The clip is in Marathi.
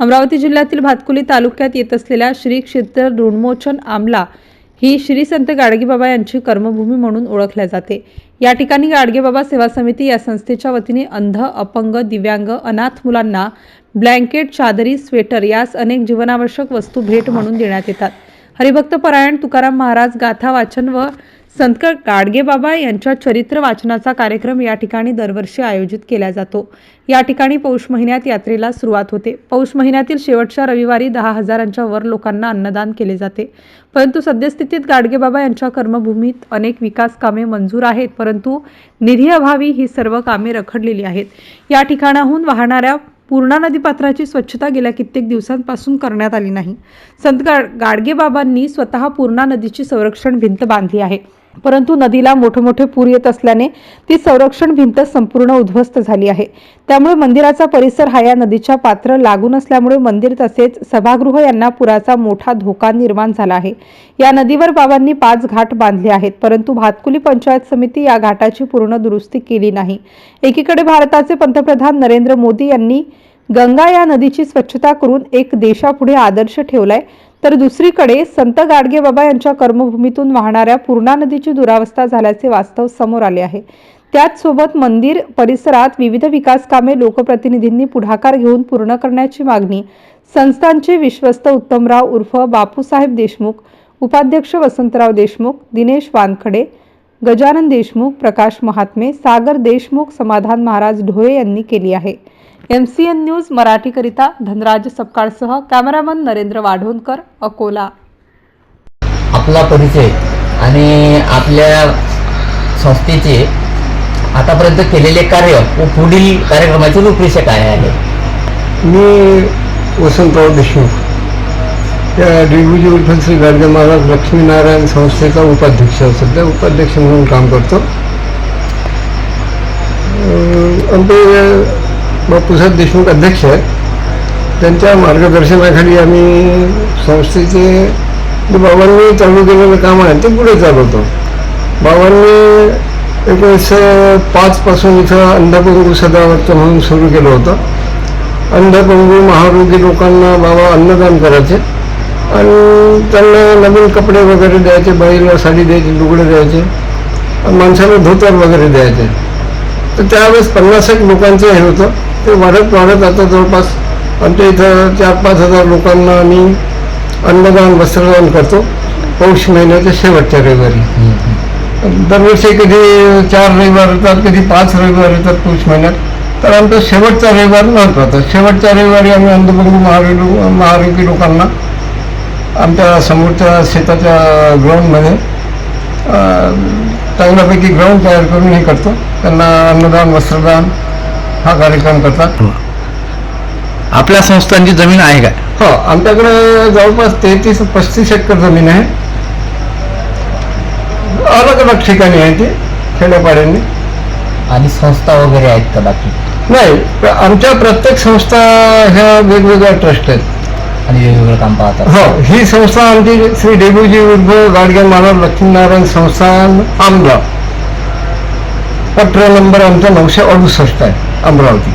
अमरावती जिल्ह्यातील भातकुली तालुक्यात येत असलेल्या श्री क्षेत्र ऋणमोचन आमला ही श्री संत गाडगेबाबा यांची कर्मभूमी म्हणून ओळखल्या जाते. या ठिकाणी गाडगेबाबा सेवा समिती या संस्थेच्या वतीने अंध अपंग दिव्यांग अनाथ मुलांना ब्लँकेट चादरी स्वेटर यास अनेक जीवनावश्यक वस्तू भेट म्हणून देण्यात येतात. हरिभक्त परायण तुकाराम महाराज गाथा वाचन व संत गाडगेबाबा यांच्या चरित्र वाचनाचा कार्यक्रम या ठिकाणी दरवर्षी आयोजित केला जातो. या ठिकाणी पौष महिन्यात यात्रेला सुरुवात होते. पौष महिन्यातील शेवटच्या रविवारी दहा हजारांच्या वर लोकांना अन्नदान केले जाते. परंतु सद्यस्थितीत गाडगेबाबा यांच्या कर्मभूमीत अनेक विकास कामे मंजूर आहेत परंतु निधी अभावी ही सर्व कामे रखडलेली आहेत. या ठिकाणाहून वाहणाऱ्या पूर्णा नदीपात्राची स्वच्छता गेल्या कित्येक दिवसांपासून करण्यात आली नाही. संत गाड गाडगेबाबांनी स्वतः पूर्णा नदीची संरक्षण भिंत बांधली आहे. परंतु नदीला मोठे मोठे पूर येत असल्याने ती संरक्षण भिंत संपूर्ण उद्ध्वस्त झाली आहे. त्यामुळे मंदिराचा परिसर हा या नदीच्या पात्र लागून असल्यामुळे मंदिर तसेच सभागृह यांना पुराचा मोठा धोका निर्माण झाला आहे. या नदीवर बाबांनी पाच घाट बांधले आहेत परंतु भातकुली पंचायत समिती या घाटाची पूर्ण दुरुस्ती केली नाही. एकीकडे भारताचे पंतप्रधान नरेंद्र मोदी यांनी गंगा या नदीची स्वच्छता करून एक देशापुढे आदर्श ठेवलाय तर दुसरीकडे संत गाडगेबाबा यांच्या कर्मभूमीतून वाहणाऱ्या पूर्णा नदीची दुरावस्था झाल्याचे वास्तव समोर आले आहे. त्याचसोबत मंदिर परिसरात विविध विकास कामे लोकप्रतिनिधींनी पुढाकार घेऊन पूर्ण करण्याची मागणी संस्थांचे विश्वस्त उत्तमराव उर्फ बापूसाहेब देशमुख उपाध्यक्ष वसंतराव देशमुख दिनेश वानखडे गजानन देशमुख प्रकाश महात्मे सागर देशमुख समाधान महाराज ढोळे यांनी केली आहे. एम सी एन न्यूज मराठीकरिता धनराज सपकाळसह कॅमेरामन नरेंद्र वाढोणकर अकोला आपला परिचय आणि आपल्या संस्थेचे आतापर्यंत केलेले कार्य व पुढील कार्यक्रमाची रूपरेषा काय आहे मी वसंतराव देशमुख त्या डेब्युटी विठ्ठल श्री गाडगे महाराज लक्ष्मीनारायण संस्थेचा उपाध्यक्ष. सध्या उपाध्यक्ष म्हणून काम करतो आमचे बापूसाहेब देशमुख अध्यक्ष आहेत. त्यांच्या मार्गदर्शनाखाली आम्ही संस्थेचे जे बाबांनी चालू केलेलं काम आहे ते पुढे चालवतो. बाबांनी एकोणीसशे पाचपासून इथं अंधपंगू सदावर्त म्हणून सुरू केलं होतं. अंधपंगू महारोगी लोकांना बाबा अन्नदान करायचे आणि त्यांना नवीन कपडे वगैरे द्यायचे बाईला साडी द्यायची लुगडे द्यायचे आणि माणसाला धोतर वगैरे द्यायचे. तर त्यावेळेस पन्नास एक लोकांचं हे होतं. ते वाढत वाढत आता जवळपास आमच्या इथं चार पाच हजार लोकांना आम्ही अन्नदान वस्त्रदान करतो. पौष महिन्याच्या शेवटच्या रविवारी. दरवर्षी कधी चार रविवार येतात कधी पाच रविवार येतात पौष महिन्यात. तर आमचा शेवटचा रविवार महत्त्वाचा शेवटच्या रविवारी आम्ही अंधबंधू महारो महारोगी लोकांना आमच्या समोरच्या शेताच्या ग्राउंडमध्ये चांगल्यापैकी ग्राउंड तयार करून हे करतो. त्यांना अन्नदान वस्त्रदान हा कार्यक्रम करतात. आपल्या संस्थांची जमीन आहे काय? हो आमच्याकडे जवळपास तेहतीस पस्तीस एकर जमीन आहे. अलग अलग ठिकाणी आहे ती खेड्यापाड्यांनी. आणि संस्था वगैरे आहेत का बाकी? नाही आमच्या प्रत्येक संस्था ह्या वेगवेगळ्या ट्रस्ट आहेत. आणि वेगवेगळं काम पाहतात. हो ही संस्था आमची श्री डेबूजी उद्धव गाडगे महाराज लक्ष्मीनारायण संस्थान आमला पत्र नंबर आमचा नऊशे अडुसष्ट आहे अमरावती.